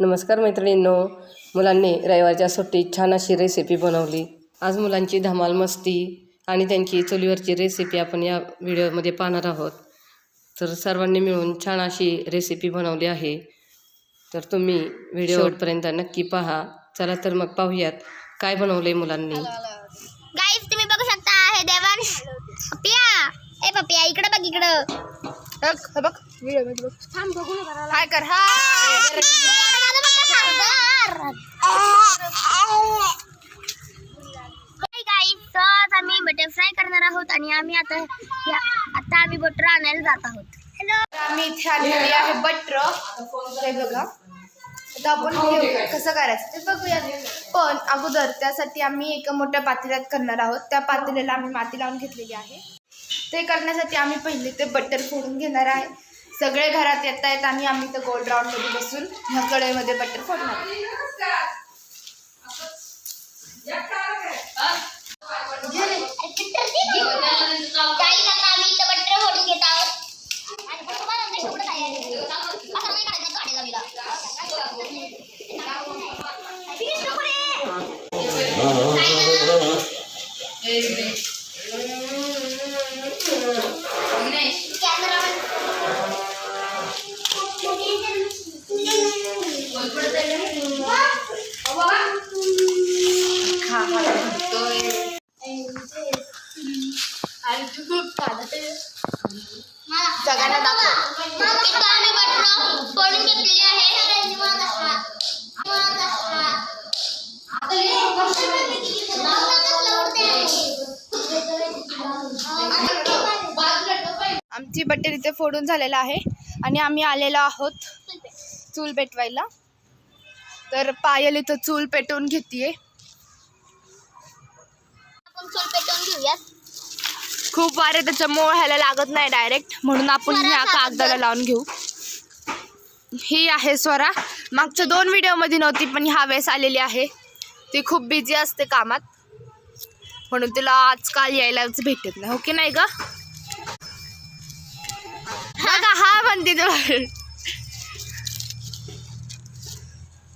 नमस्कार मैत्रिणींनो. मुलांनी रविवारच्या सुट्टीत छान अशी रेसिपी बनवली. आज मुलांची धमाल मस्ती आणि त्यांची चुलीवरची रेसिपी आपण या व्हिडिओमध्ये पाहणार आहोत. तर सर्वांनी मिळून छान अशी रेसिपी बनवली आहे. तर तुम्ही व्हिडिओ शेवटपर्यंत नक्की पहा. चला तर मग पाहूयात काय बनवले मुलांनी. गाईज तुम्ही बघू शकता हे देवांश पपिया. ए पपिया इकडे बघ इकडं. बघ हे बघ व्हिडिओमध्ये बघ. थांब बघू हाय कर? सहज आम्ही बटर फ्राय करणार आहोत आणि आम्ही आता या- आता आम्ही बटर आणायला जात आहोत हॅलो आम्ही इथे आणलेली आहे बटर हे बघा आता आपण कसं करायचं? ते बघूया. पण अगोदर त्यासाठी आम्ही एका मोठ्या पातेल्यात करणार आहोत. त्या पातेल्याला आम्ही माती लावून घेतलेली आहे. ते करण्यासाठी आम्ही पहिले ते बटर फोडून घेणार आहे. सगळे घरात येत आहेत आणि आम्ही तर गोल्ड राऊंडमध्ये बसून ह्या कढईमध्ये बटर फोडणार आहे. गाईज आता आम्ही इथं बटर फोडून घेत आहोत आणि बटर बनवण्याची पुढे तयारी आहे. असं नाही करायचं गाडीला बिला. फिनिश नको रे. खा खा म्हणतोय. आणि तू खूप खात सगळ्यांना दाखव इथं आम्ही बटर फोडून घेतलेली आहे आमची बटर इथे फोडून झालेला आहे. आणि आम्ही आलेलो आहोत चूल पेटवायला. तर पायल इथं चूल पेटवून घेतीये. आपण चूल पेटवून घेऊयात. खूप वारे त्याच्यामुळे ह्याला लागत नाही डायरेक्ट म्हणून आपण ह्या कागदाला कागदाला लावून घेऊ. ही आहे स्वरा. मागच्या दोन व्हिडिओमध्ये नव्हती पण ह्या वेळेस आलेली आहे. ती खूप बिझी असते कामात. म्हणून तिला आजकाल यायलाच भेटत नाही. हो की नाही ग? बघा हा म्हणते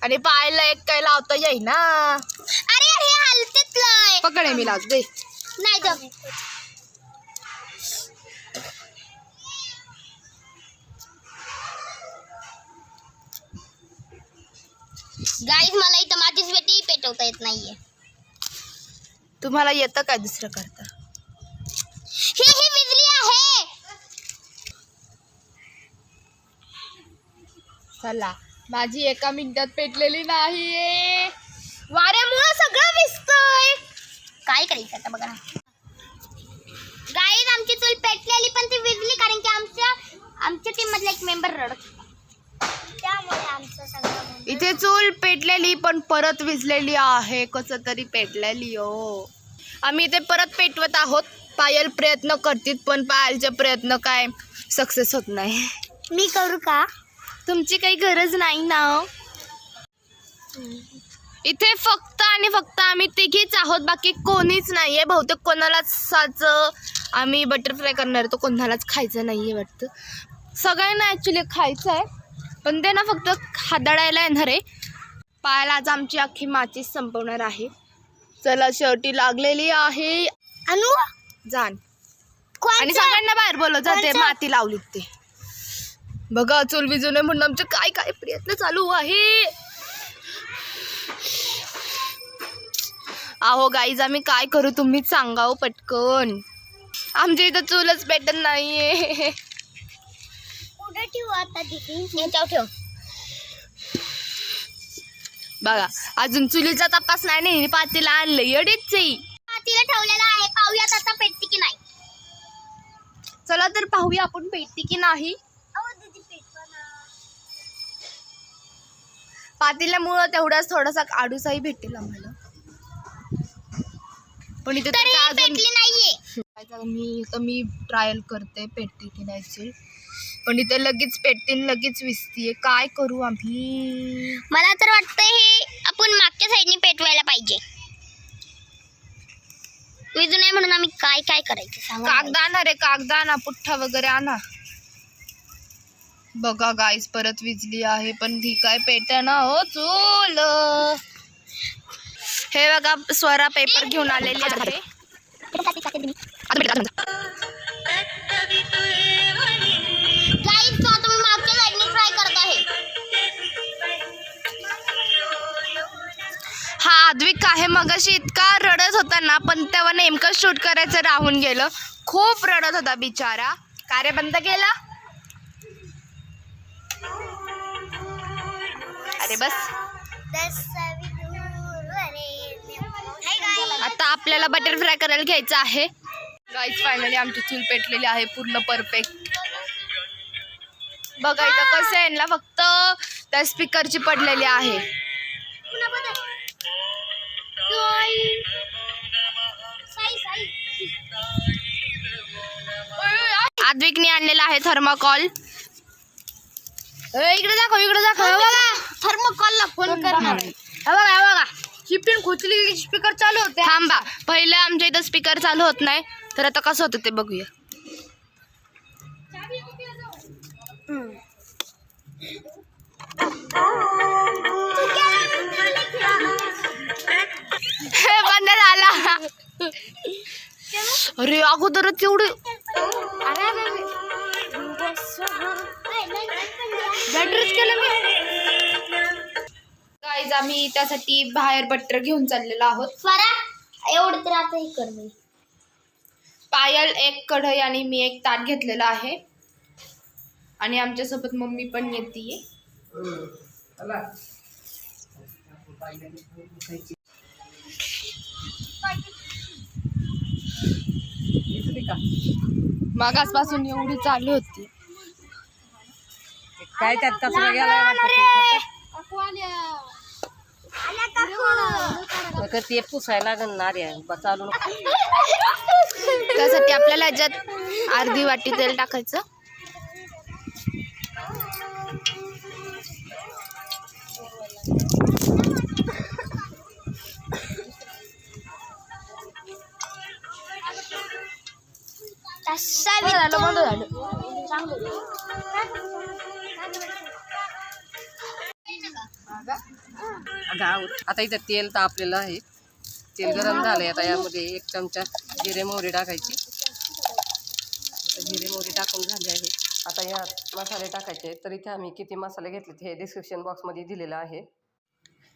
आणि पाहायला एक काय लावता येई ना अरे हे हलतेच लय पकडे मी लावतो दे. नाही जम गाईज मला इथं माझीच बेटी पेटवता येत नाहीये. तुम्हाला येतं काय दुसरं करता? ही ही विजली आहे चला. माझी एका मिनिटात पेटलेली नाहीये. वाऱ्यामुळं सगळं विसतंय काय करायचं आता बघा. गाईज आमची चूल पेटलेली पण ती विजली कारण की आमच्या आमच्या टीम मधला एक मेंबर रडत होता. त्यामुळे आमचं सगळं इथे चूल पेटलेली पण परत विझलेली आहे. कसं तरी पेटलेली हो. आम्ही इथे परत पेटवत आहोत. पायल प्रयत्न करतील पण पायलचे प्रयत्न काय सक्सेस होत नाही. मी करू का? तुमची काही गरज नाही ना हो. इथे फक्त आणि फक्त आम्ही तिघीच आहोत बाकी कोणीच नाहीये. बहुतेक कोणालाच साच आम्ही बटरफ्लाय करणार आहे, तो कोणालाच खायचं नाहीये वाटतं. सगळ्यांना ॲक्च्युली खायचं आहे पण ते ना फक्त हादडायला येणार आहे. पायाला आज आमची अख्खी माचीच संपवणार आहे. चला शेवटी लागलेली आहे. अनु? जाण आणि? सगळ्यांना बाहेर बोलव जाते? माती लावलीत ते. बघा चूल विजू नये म्हणून आमचे काय काय प्रयत्न चालू आहे? अहो गाईज आम्ही काय करू तुम्हीच सांगा हो पटकन. आमच्या इथं चूलच भेटत नाहीये. ठेवू बघा अजून चुलीचा तपास नाही नाही पातीला आणलं एवढीच आहे. हा, तिला ठेवलेला आहे पाहूयात आता पेटते की नाही. चला तर पाहूया आपण पेटते की नाही. पातेल्यामुळं तेवढाच थोडासा आडूसाही भेटेल आम्हाला. पण इथे तर अजून नाहीये. काय झालं, मी तर मी ट्रायल करते पेटते की नाही पण इथे लगेच पेटते आणि लगेच विसतीये. काय करू आम्ही? मला तर वाटतं हे आपण मागच्या साईडने पेटवायला पाहिजे. विजू नाही म्हणून आम्ही काय काय करायचं सांगा मला. कागद आणा रे कागद आणा पुठ्ठा वगैरे आणा. बघा गाईस परत विजली आहे पण ती काय पेटना हो चूल. हे बघा स्वरा पेपर घेऊन आलेली आहे. हा आद्विक आहे मगाशी इतका रडत होता ना पण तेव्हा नेमकं शूट करायचं राहून गेलं. खूप रडत होता बिचारा. कार्य बंद केला? अरे बस. आता आपल्याला बटर फ्राय करायला घ्यायचं आहे. गाईच फायनली आमची चूल पेटलेली आहे पूर्ण परफेक्ट बघा इथं कसं आहे ना फक्त त्या स्पीकरची पडलेली आहे. आद्विकने आणलेला आहे थर्माकॉल इकडे दाखव इकडे दाखव. बघा. थर्मोकॉलला फोन करणार. हे बघा बघा. ही पिन खोचली स्पीकर चालू होते. थांबा. पहिलं आमच्या इथं स्पीकर चालू होत नाही. तर आता कसं होतं ते बघूया. हे बंद झाला. अरे अगोदरच एवढे बॅटरीच केलं मी. गाईज आम्ही त्यासाठी बाहेर बटर घेऊन चाललेलो आहोत. एवढं तर आता हे कर मी. पायल एक कढई आणि मी एक ताट घेतलेला आहे. आणि आमच्यासोबत मम्मी पण येते मागासपासून एवढी चालू होती. काय त्यात कचरा गेला वाटतं ते पुसायला लागेल ना रे बा चालू नको. त्यासाठी आपल्याला ह्याच्यात अर्धी वाटी तेल टाकायचं. तसा झालं बंद झालं. गाव. आता इथं तेल तापलेलं आहे. तेल गरम झालंय आता यामध्ये एक चमचा जिरे मोहरी टाकायची. आता जिरे मोहरी टाकून झाली आहे. आता यात मसाले टाकायचे. तर इथे आम्ही किती मसाले घेतले हे डिस्क्रिप्शन बॉक्समध्ये दिलेलं आहे.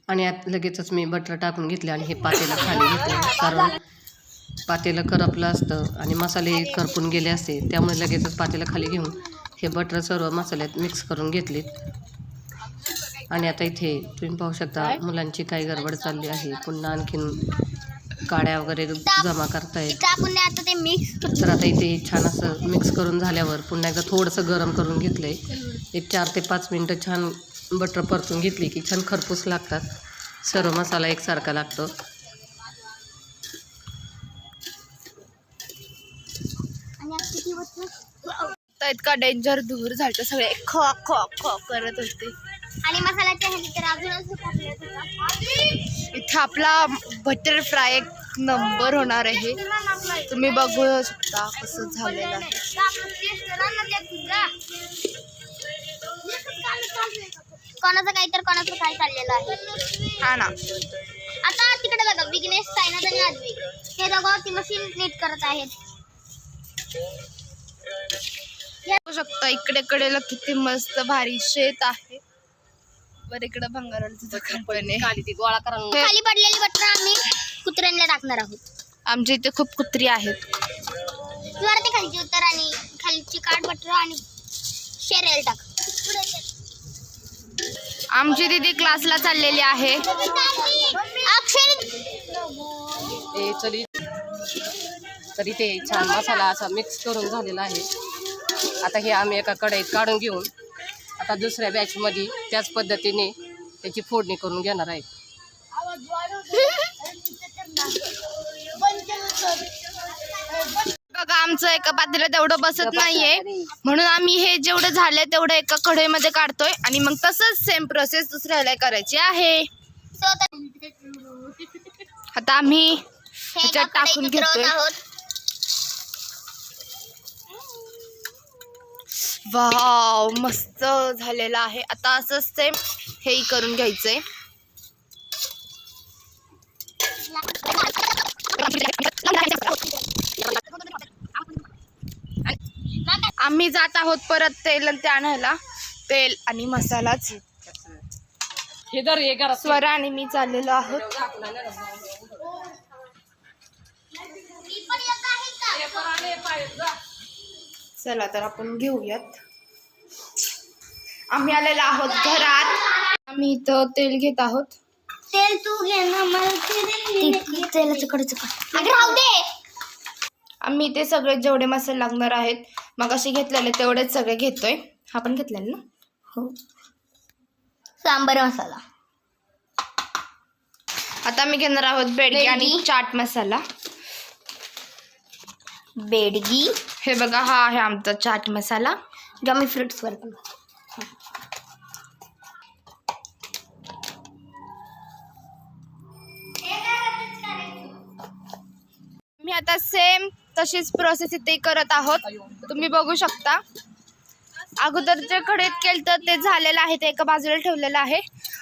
आणि यात लगेचच मी बटर टाकून घेतले आणि हे पातेलं खाली घेतलं. कारण पातेलं करपलं असतं आणि मसाले करपून गेले असते. त्यामुळे लगेचच पातेलं खाली घेऊन हे बटर सर्व मसाल्यात मिक्स करून घेतलेत. आणि आता इथे तुम्ही पाहू शकता मुलांची काही गडबड चालली आहे. पुन्हा आणखीन काड्या वगैरे जमा करतायत. आता ते मिक्स तर आता इथे छान असं मिक्स करून झाल्यावर पुन्हा एकदा थोडंसं गरम करून घेतलं आहे एक चार ते पाच मिनटं छान बटर परतून घेतली की छान खरपूस लागतात. सर्व मसाला एकसारखा लागतो. इतका डेंजर धूर झालं सगळे खो खो खो करत होते. आणि मसाल्याच्या ह्याने तर अजूनच होता. इथे आपला बटर फ्राय एक नंबर होणार आहे. तुम्ही बघू शकता कसं झालेलं आहे. कोणाचं काही तर कोणाचं काय चाललेलं आहे. हा ना. आता तिकडे बघा विघ्नेश सायनाथ आणि आद्विक हे दोघं ती मशीन नीट करत आहेत. शकता इकडे कडेला किती मस्त भारी शेत आहे. बरं इकडे भंगाराचं दुकान पण आहे. खाली ती गोळा करा. खाली पडलेली बटर आम्ही कुत्र्यांना टाकणार आहोत. आमच्या इथे खूप कुत्री आहेत. जरा ते खालची उतर आणि खालची काठ बटर आणि शेरेल टाक. आमची दिदी क्लासला चाललेली आहे. अक्षर. ते चली तरी ते छान मसाला असा मिक्स करून झालेला आहे. आता हे आम्ही एका कढईत काढून घेऊन आता दुसऱ्या बॅचमध्ये त्याच पद्धतीने त्याची फोडणी करून घेणार आहे. बघा आमचं एका पातेल्यात तेवढं बसत नाहीये. म्हणून आम्ही हे जेवढं झालंय तेवढं एका कढईमध्ये काढतोय आणि मग तसंच सेम प्रोसेस दुसऱ्याला करायची आहे. आता आम्ही ह्याच्यात टाकून घेतोय. वाव मस्त झालेलं आहे. आता असंच सेम हेही करून घ्यायचंय. आम्ही जात आहोत परत तेल आणि ते आणायला. तेल आणि मसालाच. हे दर हे करा. स्वरा आणि मी चाललेलो आहोत. मी पण येत आहे का चला तर आपण घेऊयात. आम्ही आलेलो आहोत घरात. आम्ही इथं तेल घेत आहोत. तेल तू घे ना मला तेलाचं कडचं अगं राहू दे. आम्ही इथे सगळे जेवढे मसाले लागणार आहेत मग असे घेतलेले तेवढेच सगळे घेतोय. हा पण घेतलेला ना? हो. सांबर मसाला. आता आम्ही घेणार आहोत बेडगी आणि. चाट मसाला. बेडगी. हे बघा हा आहे आमचा चाट मसाला. जमी फ्रुट्स वर पण मी आता सेम तशीच प्रोसेस इथे करत आहोत. तुम्ही बघू शकता. अगोदर जे कढईत केलं तर ते झालेलं आहे ते एका बाजूला ठेवलेलं आहे.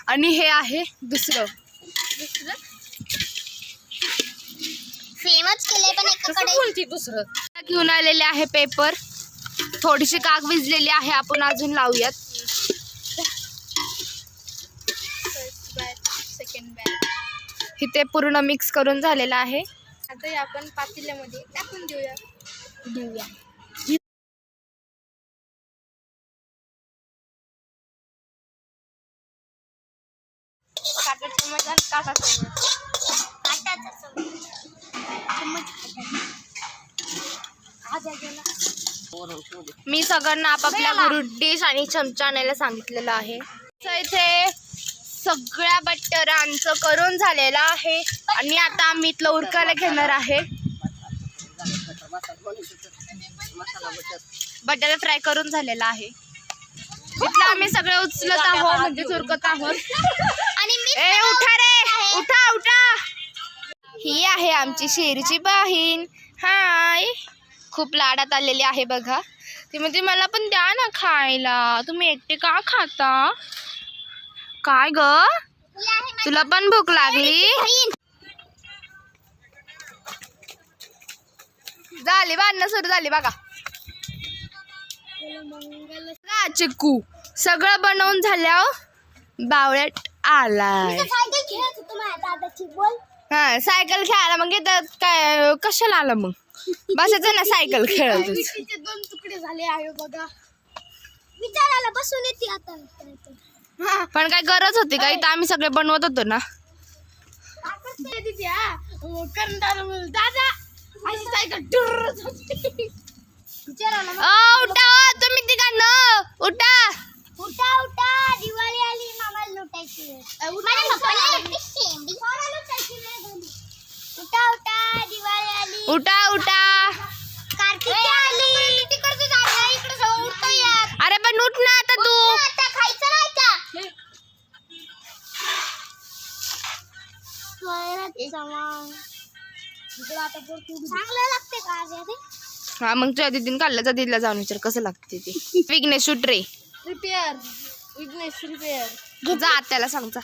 आणि हे आहे दुसरं. दुसरं. घेऊन आलेले आहे पेपर. थोडीशी काग विजलेली आहे आपण अजून लावूयात. इथे पूर्ण मिक्स करून झालेलं आहे. आता आपण पातेल्यामध्ये टाकून देऊया. देऊया. काटा आणि काटा मी सगळ्यांना आपापल्या घरून डिश आणि चमचा आणायला सांगितलेलं आहे. इथे सगळ्या बट्टरांचं करून झालेलं आहे. आणि आता आम्ही इथलं उरकायला घेणार आहे. बटाटा फ्राय करून झालेला आहे. इथलं आम्ही सगळे उचलत आहोत म्हणजे उरकत आहोत. आणि ए उठा रे. उठा उठा. ही आहे आमची शेरीची बहीण. हाय. खूप लाडात आलेली आहे बघा. ती म्हणते मला पण द्या ना खायला. तुम्ही एकटे का खाता? काय ग? तुला पण भूक लागली. झाली बांधणं सुरू झाली बघा. का चिक्कू सगळं बनवून झाल्यावर बावळ्यात आलाय. हा सायकल खेळायला मग काय कशाला आलं मग? बसायचं ना सायकल खेळत दोन तुकडे झाले आहे बघा. विचारायला बसून येते आता. पण काय गरज होती का? इथं आम्ही सगळे बनवत होतो ना. दादा अशी सायकल विचारायला अ, उठा हो, तुम्ही तिघांनो. उठा. उठा उठा. दिवाळी आली मामाला लुटायची माझ्या पप्पाला शेंडी उठा उठा दिवाळी आली. उठा उठा. कार्तिकी आली. तिकडचं झालं? इकडे जाऊन उठता यार. अरे पण उठ ना आता तू. आता खायचं नाही का चांगलं लागते का आज हे? हा मग तुझ्या दिदीन काढलं तर दिदीला जाऊन विचार कसं लागते ते. विघ्नेश शूट रे. रिपेअर विघ्नेश रिपेअर जा त्याला सांगचा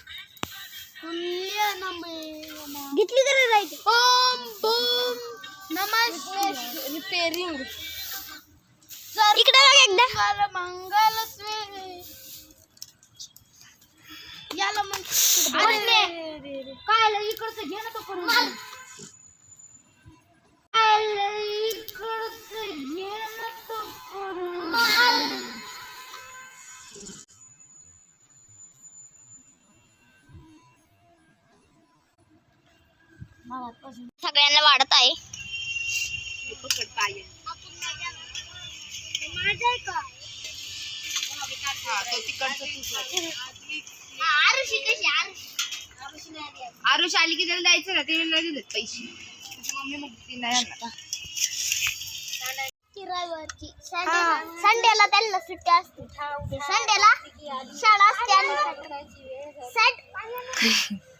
घेतली तरी जायची ओम बोम. नमस्ते. रिपेअरिंग इकडे बघ एकदा. मंगल याला मग काय इकडचं घे ना तो करून इकडचं घे ना तो करून सगळ्यांना वाढत आहे. आरुषी कशी आरुषी नाही आली. की त्याला द्यायचं ना तिने नाही दिलेत पैसे. तुझी मम्मी मग ती नाही आणणार. ती रविवारची संडेला त्यांना सुट्टी असते. संडेला शाळा असते आणि सॅट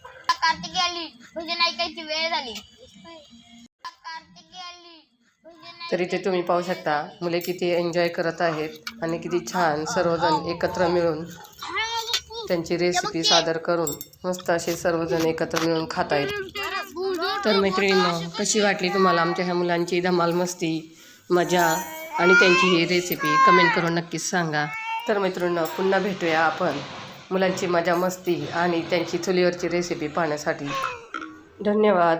कार्तिकी आली. म्हणजे भजन ऐकायची वेळ झाली. कार्तिकी आली. म्हणजे तर इथे तुम्ही पाहू शकता मुले किती एन्जॉय करत आहेत आणि किती छान सर्वजण एकत्र मिळून त्यांची रेसिपी सादर करून मस्त असे सर्वजण एकत्र मिळून खात आहेत. तर मैत्रिणींना कशी वाटली तुम्हाला आमच्या ह्या मुलांची धमाल मस्ती मजा आणि त्यांची ही रेसिपी कमेंट करून नक्कीच सांगा. तर मैत्रिणींना पुन्हा भेटूया आपण. मुलांची मजा मस्ती आणि त्यांची चुलीवरची रेसिपी पाहण्यासाठी. धन्यवाद.